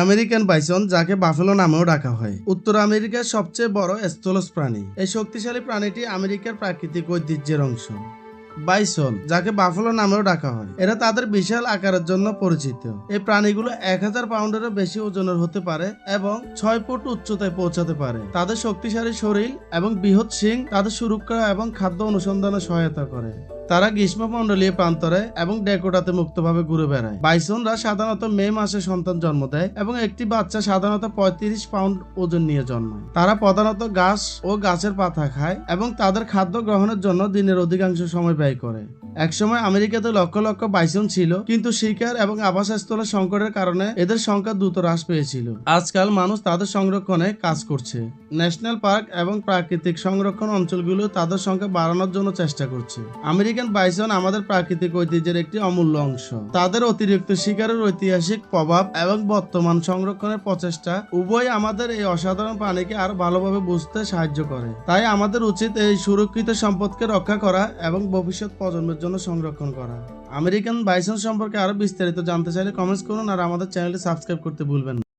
American bison যাকে buffalo নামেও ডাকা হয়। উত্তর আমেরিকার সবচেয়ে বড় স্থলজ প্রাণী। এই শক্তিশালী প্রাণীটি আমেরিকার প্রাকৃতিক ঐতিহ্যের অংশ। বাইসন যাকে বাফেলো নামেও ডাকা হয়। এরা তাদের বিশাল আকারের জন্য পরিচিত। এই প্রাণীগুলো এক হাজার পাউন্ডেরও বেশি ওজনের হতে পারে এবং ছয় ফুট উচ্চতায় পৌঁছাতে পারে। তাদের শক্তিশালী শরীর এবং বৃহৎ শিং তাদের সুরক্ষা এবং খাদ্য অনুসন্ধানে সহায়তা করে। তারা গ্রীষ্মমণ্ডলীয় প্রান্তরে এবং ডেকোটাতে মুক্তভাবে ঘুরে বেড়ায়। বাইসনরা সাধারণত মে মাসে সন্তান জন্ম দেয় এবং একটি বাচ্চা সাধারণত পঁয়ত্রিশ পাউন্ড ওজন নিয়ে জন্মায়। তারা প্রধানত গাছ ও গাছের পাতা খায় এবং তাদের খাদ্য গ্রহণের জন্য দিনের অধিকাংশ সময় ব্যয় করে। একসময় আমেরিকাতে লক্ষ লক্ষ বাইসন ছিল, কিন্তু শিকার এবং আবাসস্থলের সংকটের কারণে এদের সংখ্যা দ্রুত হ্রাস পেয়েছিল। আজকাল মানুষ তাদের সংরক্ষণে কাজ করছে। ন্যাশনাল পার্ক এবং প্রাকৃতিক সংরক্ষণ অঞ্চলগুলো তাদের সংখ্যা বাড়ানোর জন্য চেষ্টা করছে। আমেরিকান বাইসন আমাদের প্রাকৃতিক ঐতিহ্যের একটি অমূল্য অংশ। তাদের অতিরিক্ত শিকারের ঐতিহাসিক প্রভাব এবং বর্তমান সংরক্ষণের প্রচেষ্টা উভয় আমাদের এই অসাধারণ প্রাণীকে আরও ভালোভাবে বুঝতে সাহায্য করে। তাই আমাদের উচিত এই সুরক্ষিত সম্পদকে রক্ষা করা এবং ভবিষ্যৎ প্রজন্মের জন্য সংরক্ষণ করা। আমেরিকান বাইসন সম্পর্কে আরও বিস্তারিত জানতে চাইলে কমেন্টস করুন আর আমাদের চ্যানেলটি সাবস্ক্রাইব করতে ভুলবেন না।